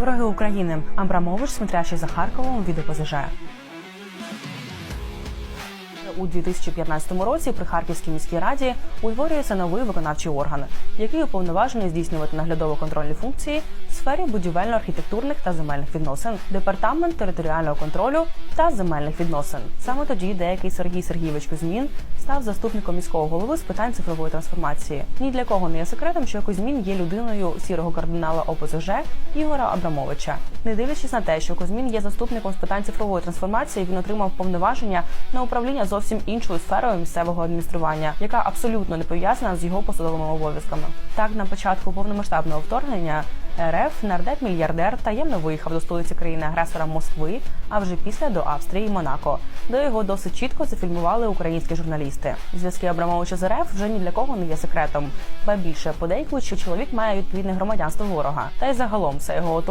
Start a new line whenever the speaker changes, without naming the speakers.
Вороги України Абрамович, смотрящий за Харковом від ОПЗЖ. У 2015 році при Харківській міській раді утворюється новий виконавчий орган, який уповноважений здійснювати наглядово-контрольні функції в сфері будівельно-архітектурних та земельних відносин, департамент територіального контролю та земельних відносин. Саме тоді деякий Сергій Сергійович Кузьмін став заступником міського голови з питань цифрової трансформації. Ні для кого не є секретом, що Кузьмін є людиною сірого кардинала ОПЗЖ Ігора Абрамовича. Не дивлячись на те, що Кузьмін є заступником з питань цифрової трансформації, він отримав повноваження на управління зовсім іншою сферою місцевого адміністрування, яка абсолютно не пов'язана з його посадовими обов'язками. Так, на початку повномасштабного вторгнення РФ нардеп мільярдер таємно виїхав до столиці країни-агресора Москви, а вже після до Австрії і Монако, де його досить чітко зафільмували українські журналісти. Зв'язки Абрамовича з РФ вже ні для кого не є секретом. Ба більше подейкують, що чоловік має відповідне громадянство ворога, та й загалом все його оточення